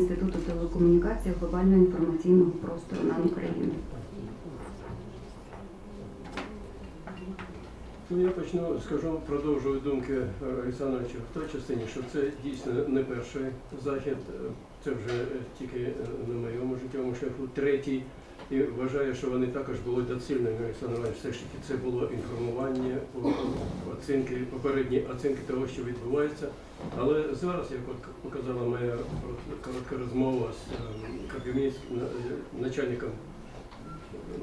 Інституту телекомунікації глобального інформаційного простору на Україну. Ну, я почну, скажу, продовжую думки Олександровича в той частині, що це дійсно не перший захід, це вже тільки на моєму життєвому шляху третій. І вважаю, що вони також були доцільними, Олександр Іванович, все ж таки це було інформування, оцінки, попередні оцінки того, що відбувається. Але зараз, як от показала моя коротка розмова з е, Карпівніцьким, на- е, начальником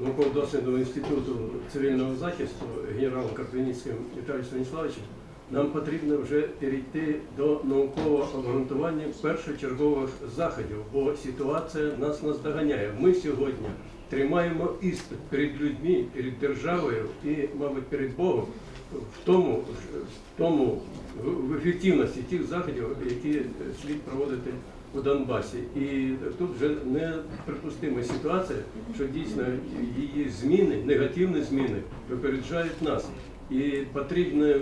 науково-дослідного інституту цивільного захисту генералом Карпівницьким Віталієм Станіславовичем, нам потрібно вже перейти до наукового обґрунтування першочергових заходів, бо ситуація нас наздоганяє. Ми сьогодні тримаємо іспит перед людьми, перед державою і, мабуть, перед Богом в тому, в тому в ефективності тих заходів, які слід проводити у Донбасі. І тут вже неприпустима ситуація, що дійсно її зміни, негативні зміни випереджають нас. І потрібне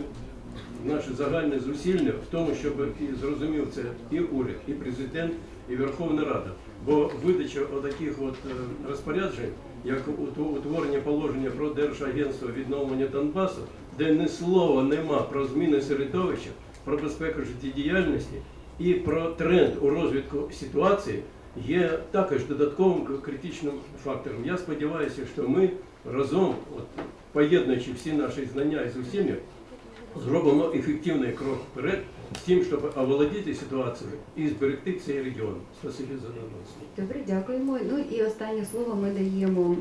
наше загальне зусилля в тому, щоб і зрозумів це і уряд, і президент, і Верховна Рада. Бо видача отаких от е, розпоряджень, як утворення положення про Держагентство відновлення Донбасу, де ні слова нема про зміни середовища, про безпеку життєдіяльності і про тренд у розвитку ситуації, є також додатковим критичним фактором. Я сподіваюся, що ми разом, от, поєднуючи всі наші знання і зусилля, зробимо ефективний крок вперед з тим, щоб оволодіти ситуацією і зберегти цей регіон. Спасибі за донос. Добре, дякуємо. Ну і останнє слово ми даємо